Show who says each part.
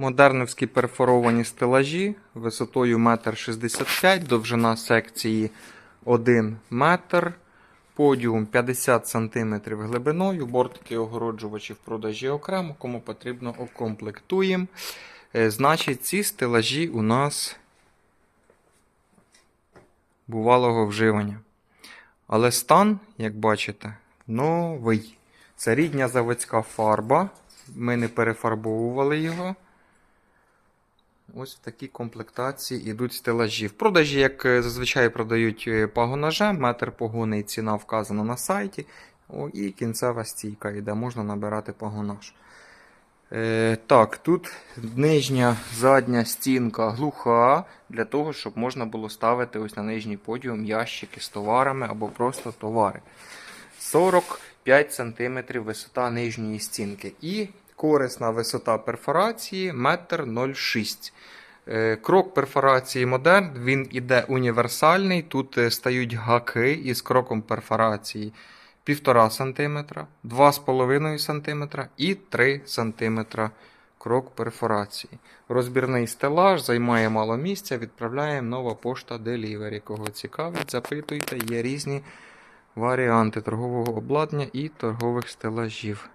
Speaker 1: Модерновські перфоровані стелажі висотою 1,65 м, довжина секції 1 метр, подіум 50 см глибиною, бортики огороджувачі в продажі окремо, кому потрібно окомплектуємо. Е, Значить, ці стелажі у нас бувалого вживання. Але стан, як бачите, новий. Це рідня заводська фарба. Ми не перефарбовували його. Ось в такій комплектації йдуть стелажі. В продажі, як е, зазвичай продають е, пагонажем, метр погони і ціна вказана на сайті. О, і кінцева стійка йде, можна набирати пагонаж. Е, так, тут нижня задня стінка глуха для того, щоб можна було ставити ось на нижній подіум ящики з товарами або просто товари. 45 см висота нижньої стінки. І корисна висота перфорації 1,06 м. Крок перфорації модерн, він іде універсальний. Тут е, стають гаки із кроком перфорації 1,5 см, 2,5 см і 3 см крок перфорації. Розбірний стелаж займає мало місця. Відправляємо нова пошта Delivery. Кого цікавить, запитуйте, є різні варіанти торгового обладнання і торгових стелажів.